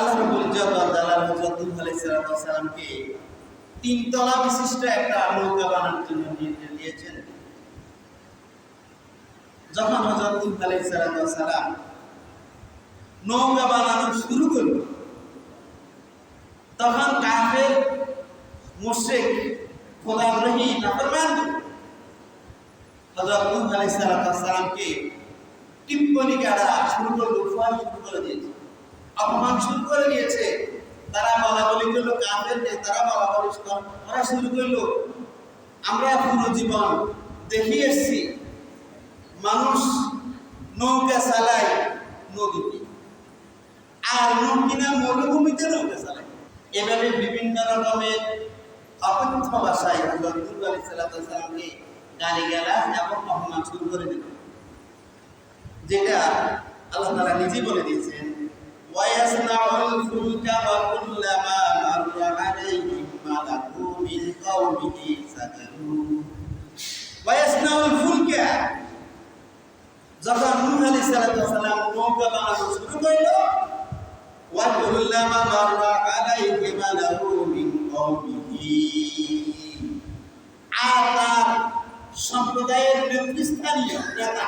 আল্লাহ রাব্বুল ইজ্জত দালাল আলাইহিস সালামকে তিন বিশিষ্ট একটা নৌকা বানানোর জন্য নির্দেশ দিয়েছেন। যখন সালাম নৌকা বানানো শুরু করল, তখন কাফের, মুশরিক খোদাগ্রহী নাফরমান হযরত নূহ সালামকে টিপ্পনি কাটা শুরু করল উপহার শুরু করে দিয়েছে। অপমান শুরু করে দিয়েছে। তারা বলা বলি করল কাফেরকে তারা বলা বলি করা শুরু করল। আমরা পুরো জীবন দেখে এসছি, মানুষ নৌকা চালায় নদীতে। আর নৌকিনা মরুভূমিতে নৌকা চালায়। এভাবে বিভিন্ন রকমের অকথ্য ভাষায় হজরত গালি গালাজ এবং অপমান শুরু করে দিল। যেটা আল্লাহ তাআলা নিজে বলে দিয়েছেন ويصنع الفلك وكلما مر عليه ملك من قومه سكنوا ويصنع الفلك যখন নূহ আলাইহিস সালাম নৌকা বানানো শুরু করলো وكلما مر عليه ملك من قومه আর তার সম্প্রদায়ের নেতৃস্থানীয় নেতা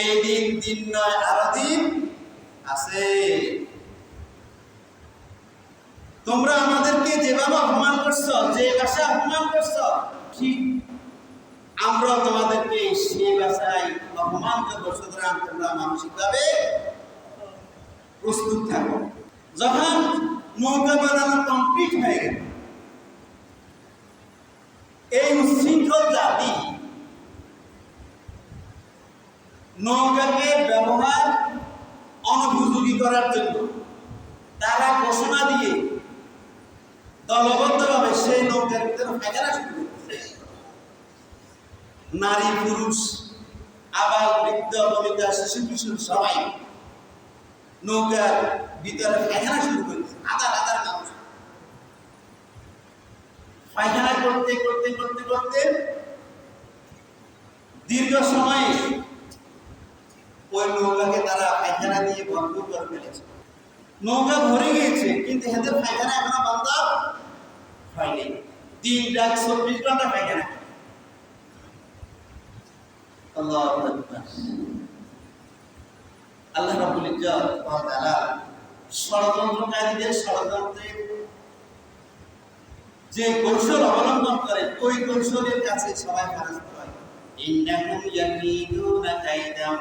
এই দিন দিন নয়, আরও দিন আছে। তোমরা আমাদেরকে যেভাবে অপমান করছ, যে অপমান করছ, ঠিক আমরা তোমাদেরকে সেই ভাষায় অপমান করব, সুতরাং তোমরা মানসিকভাবে প্রস্তুত থাকো। যখন নৌকা বানানো কমপ্লিট হয়ে গেল, এই উচ্ছৃঙ্খল জাতি নৌকাকে ব্যবহার অনুপযোগী করার জন্য। তারা ঘোষণা দিয়ে দলবদ্ধভাবে সেই নৌকার ভিতরে ফেকারা শুরু নারী, পুরুষ আবার বৃদ্ধ, বনিতা, শিশু, কিশোর সবাই নৌকার ভিতরে পায়খানা শুরু করেছে। হাজার হাজার মানুষ। পায়খানা করতে করতে করতে করতে দীর্ঘ সময়ে ওই নৌকাকে তারা পায়খানা দিয়ে ভরপুর করে ফেলেছে। নৌকা ভরে গিয়েছে, কিন্তু এদের পায়খানা এখনও বন্ধ হয়নি। তিন রাত চব্বিশ ঘণ্টা পায়খানা। আল্লাহ রাবুল ইজ্জত ওয়া ষড়যন্ত্রকারীদের ষড়যন্ত্রের যে কৌশল অবলম্বন করে, ওই কৌশলের কাছে সবাই পরাস্ত হয়। ইয়াকিদুনা কাইদাম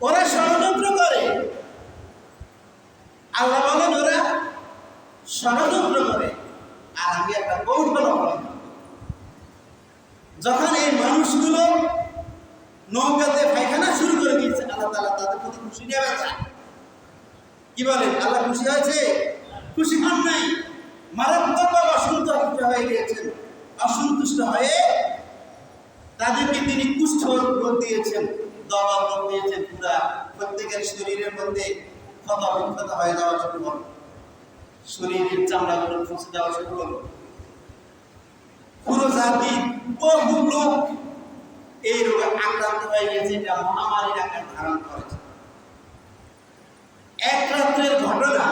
ওরা ষড়যন্ত্র করে। আল্লাহ বলেন ওরা ষড়যন্ত্র করে। আর আমি একটা অবলম্বন করি। যখন এই মানুষগুলো নৌকাতে পায়খানা শুরু করে দিয়েছে, আল্লাহ তাআলা তাদের প্রতি খুশি নেবে চায় কি বলেন আল্লাহ খুশি হয়েছে? খুশি হন নাই। মারাত্মকভাবে অসন্তুষ্ট হয়ে গিয়েছেন। অসন্তুষ্ট হয়ে তাদেরকে তিনি কুষ্ঠ রোগ দিয়েছেন, দবা রোগ দিয়েছেন পুরা। প্রত্যেকের শরীরের মধ্যে ক্ষত বিক্ষত হয়ে যাওয়া শুরু হল শরীরের চামড়াগুলো ফুসে যাওয়া শুরু হলো পুরো জাতি, বহু লোক এই রোগে আক্রান্ত হয়ে গেছে, এটা মহামারীর আকার ধারণ করেছে। এক রাত্রের ঘটনা,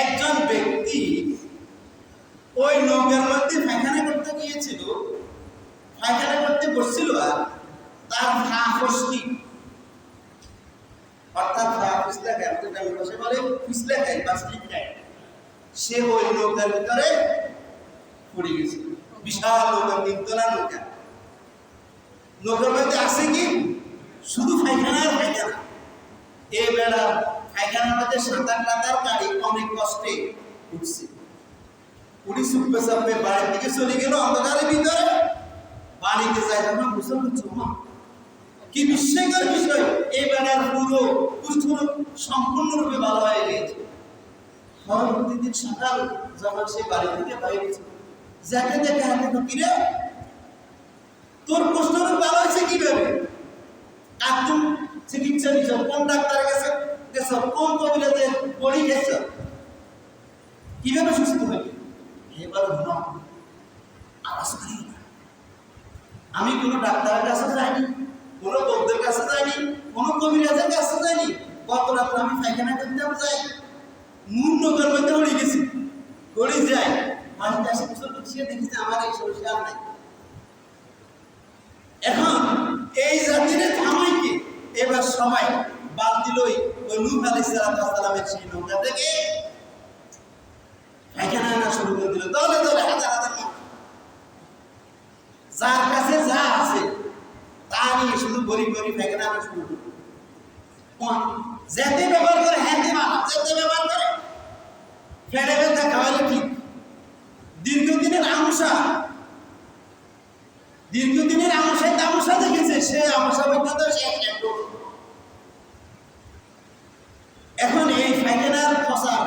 একজন ব্যক্তি ওই নৌকার মধ্যে পায়খানা পায়খানা করতে বসছিল আর তার ফা ফসকি অর্থাৎ ফা ফিসলা খায় যেটা বসে বলে ফিসলা খায় বা স্লিপ খায়। সে ওই নৌকার ভিতরে পড়ে গেছিল বিশাল নৌকা তিনতলা নৌকা নৌকার মধ্যে আছে কি? শুধু পায়খানা আর পায়খানা। এই বেলা পায়খানার মধ্যে সাঁতার কাটার গাড়ি অনেক কষ্টে উঠছে। উনি সুপে সাপে বাড়ির দিকে চলে গেল অন্ধকারের ভিতরে। বাড়িতে যাই তখন গোসল করছ, মা। কি বিস্ময়কর বিষয়। এই বেড়ার পুরো কুষ্ঠরোগ সম্পূর্ণরূপে ভালো হয়ে গিয়েছে হর প্রতিদিন সকাল যখন সে বাড়ি থেকে বাইরেছে যাকে দেখে হাতে কিরে তোর ভালো হয়েছে কীভাবে? আর তুমি চিকিৎসা নিছ, কোন ডাক্তার গেছে গেছ, কোন কবিরাজে পড়ি গেছ কীভাবে সুস্থ হইবে এবার আওয়াজ করি না। আমি কোনো ডাক্তারের কাছে যাইনি, কোনো বৌদ্ধের কাছে যাইনি, কোনো কবিরাজের কাছে যাইনি। গত রাত আমি পায়খানা করতাম, যাই। মূল নগর মধ্যে উড়ে গেছি। গড়ি যাই। বাড়িতে আসে বছর পিছিয়ে দেখেছি আমার এই সমস্যা নাই। এখন এই জাতির থামাইকে এবার সবাই বাদ দিলই ওই নূহ আলাইহিস সালামের সেই নৌকা থেকে পায়খানা আনা শুরু করে দিল দলে দলে হাজার হাজার মানুষ। যার কাছে যা আছে তা নিয়ে শুধু গরিব আনা শুরু করল যেতে ব্যবহার করে হ্যাঁতে মানা যেতে ব্যবহার করে। ফেড়ে ব্যথা খাওয়ালে ঠিক দীর্ঘদিনের আমসা। দীর্ঘদিনের আমসায় তামসা দেখেছে? সে আমসা পর্যন্ত সে এখন এই ফাইনাল প্রসার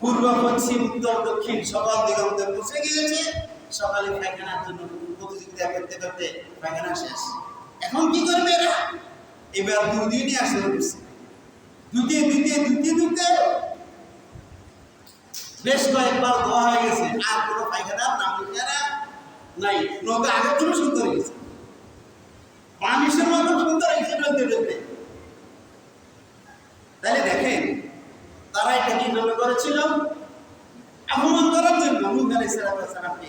পূর্ব, পশ্চিম, উত্তর, দক্ষিণ, সকল দিগন্তে পৌঁছে গিয়েছে। সকালে পায়খানার জন্য প্রতিযোগিতা করতে করতে পায়খানা শেষ। এখন কি করবে এরা? এবার দুদিনই আসলে করছে বেশ কয়েকবার ধোয়া হয়ে গেছে, আর কোনো পায়খানার নাম নাই। নৌকা আগের জন্য সুন্দর হয়ে গেছে মানুষের মতো সুন্দর হয়েছে নদী তাহলে দেখেন, তারা এটা কি কীভাবে করেছিল আহ্বান করার জন্য নূহ আলাইহিস সালামকে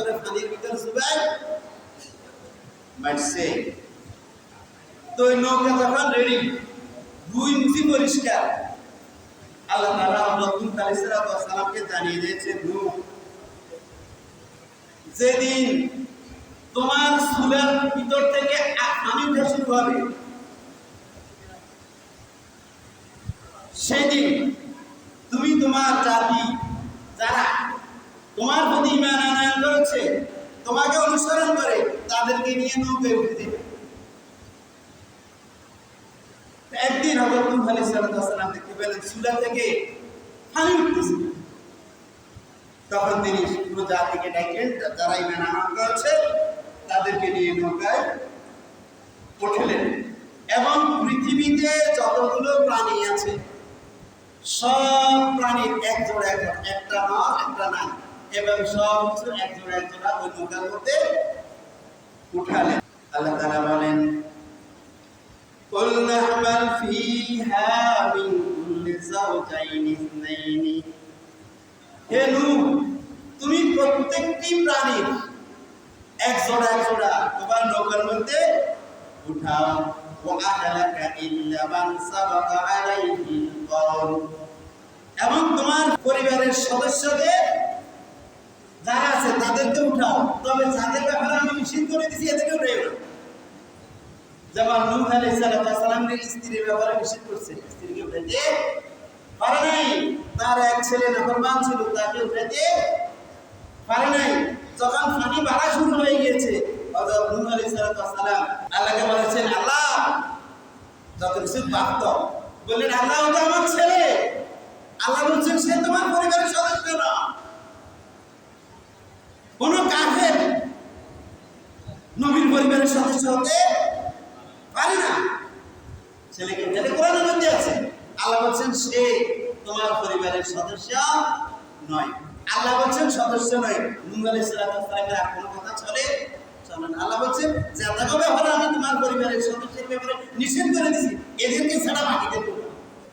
করে পানির ভিতর মারছে। তো নৌকা যখন রেডি দুই মুখি পরিষ্কার, আল্লাহ তাআলা নতুন সালামকে জানিয়ে দিয়েছে, নূহ, যেদিন তোমার চুলের ভিতর থেকে উঠা শুরু হবে, সেদিন তুমি তোমার জাতি যারা তোমার প্রতি ইমান আনয়ন করেছে তোমাকে অনুসরণ করে তাদেরকে নিয়ে নৌকে উঠে দেবে। একদিন হজরত দেখতে পেলেন চুলা থেকে উঠতেছে। তখন তিনি পুরো জাতিকে যারা ইমান করেছে, তাদেরকে নিয়ে নৌকায় এবং পৃথিবীতে যতগুলো প্রাণী আছে, সব প্রাণীর এক জোড়া একটা নর, একটা না এবং সব কিছু এক জোড়া এক জোড়া ওই নৌকার মধ্যে উঠালেন আল্লাহ তাআলা বলেন قل نحمل فيها من كل زوجين اثنين হে নূহ তুমি প্রত্যেকটি প্রাণীর এক জোড়া এক জোড়া তোমার নৌকার মধ্যে উঠাও وأهلك إلا من سبق عليه القول এবং তোমার পরিবারের সদস্যদের যারা আছে, তাদেরকে উঠাও। তবে যাদের ব্যাপারে আমি নিষেধ করে দিছি, এদেরকে উঠে যেমন নূহ আলাইহিস সালামের স্ত্রীর ব্যাপারে নিষেধ করছে। স্ত্রীকে উঠাইতে পারে নাই। তার এক ছেলে নাফরমান ছিল, তাকে উঠাইতে পারে নাই। যখন পানি বাড়া শুরু হয়ে গিয়েছে, হযরত নূহ আলাইহিস সালাম আল্লাহকে বলেছেন, আল্লাহ, যত কিছু প্রাপ্ত বললেন, আল্লাহ ওটা আমার ছেলে। আল্লাহ বলছেন, সে তোমার পরিবারের সদস্য না। কোন কাফের নবীর পরিবারের সদস্য হতে পারে না। ছেলেকে উঠালে কোরআনের মধ্যে আছে। আল্লাহ বলছেন, সে তোমার পরিবারের সদস্য নয়। আল্লাহ বলছেন, সদস্য নয়। আলাইহিস সালামের আর কোনো কথা চলে চলে না। আল্লাহ বলছেন, যে এত ব্যাপারে, আমি তোমার পরিবারের সদস্যের ব্যাপারে নিষেধ করে দিছি। এদেরকে ছাড়া বাকিদের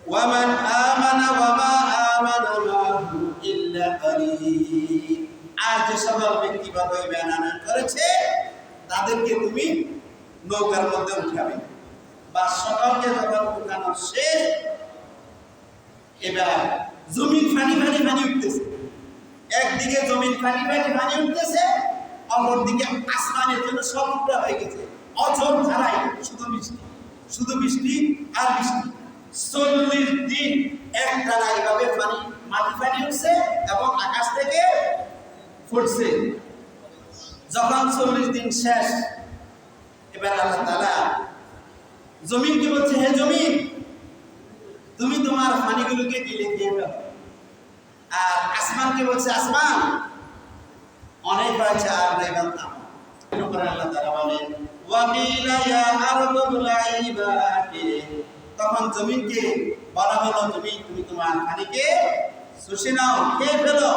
ওয়ামান আমানা ওয়ামা আমানা মাহু ইল্লা কালিল। আর যে সকল ব্যক্তি বা ইমান আনয়ন করেছে তাদেরকে তুমি নৌকার মধ্যে উঠাবে। বা সকলকে যখন উঠানো শেষ, এবার জমিন ফানি ফানি ফানি উঠতেছে। একদিকে জমিন ফানি ফানি ফানি উঠতেছে অপরদিকে আসমানের জন্য টুকরা হয়ে গেছে। অচল ছাড়াই শুধু বৃষ্টি শুধু বৃষ্টি আর বৃষ্টি। চল্লিশ দিন একটা এইভাবে পানি মাটি পানি উঠছে এবং ফুটছে। যখন চল্লিশ দিন শেষ, এবার আল্লাহ তালা জমিনকে বলছে, হে জমিন, তুমি তোমার পানিগুলোকে দিলে দিয়ে ফেলো আর আসমানকে বলছে, আসমান, অনেক হয়েছে, আর থামো এরপরে আল্লাহ তাআলা বলেন তখন জমিনকে বলা হলো তুমি তুমি তোমার পানিকে শুষে নাও, খেয়ে ফেলো।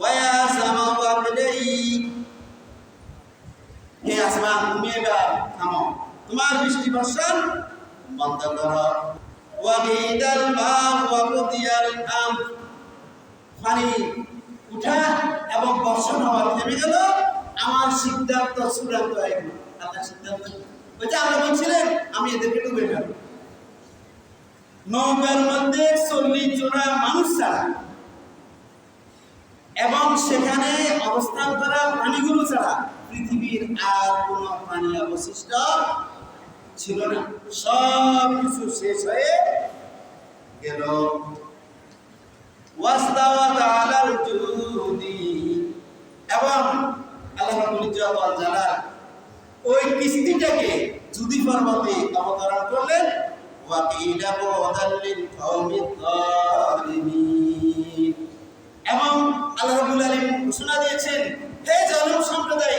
ওয়া সামা ওয়াকিলাই হে আসমান তুমি এবার থামো। তোমার বৃষ্টি বর্ষণ বন্ধ করো। ওয়াকিদাল মা ওয়াকুদিয়াল আম। পানি উঠা এবং বর্ষণ হওয়ার থেমে গেল। আমার সিদ্ধান্ত চূড়ান্ত হয়ে গেল। আল্লাহ সিদ্ধান্ত ওই আল্লাহ বলছিলেন, আমি এদেরকে ডুবে যাব। নৌকার মধ্যে চল্লিশ জোড়া মানুষ ছাড়া এবং সেখানে অবস্থান করা প্রাণীগুলো ছাড়া পৃথিবীর আর কোন প্রাণী অবশিষ্ট ছিল না। সব কিছু শেষ হয়ে গেল ওয়াস্তাওয়াত আলাল জুদি এবং আল্লাহ রাব্বুল ইজ্জত ওয়াল জালাল ওই কিস্তিটাকে জুদি পর্বতে অবতরণ করলেন ওয়া কিলা বুদাল লিল কওমিদ যালিমিন এবং আল্লাহ রাব্বুল আলামিন ঘোষণা দিয়েছেন হে জালিম সম্প্রদায়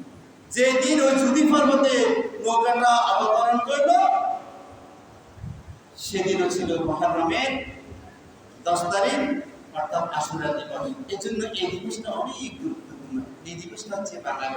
যেদিন ওই জুদি পর্বতে নৌকাটা অবতরণ করল, সেদিনও ছিল মহারমের দশ তারিখ, অর্থাৎ আসুরা দিবস। এই জন্য এই দিবসটা অনেক গুরুত্বপূর্ণ। এই দিবসটা হচ্ছে বাংলা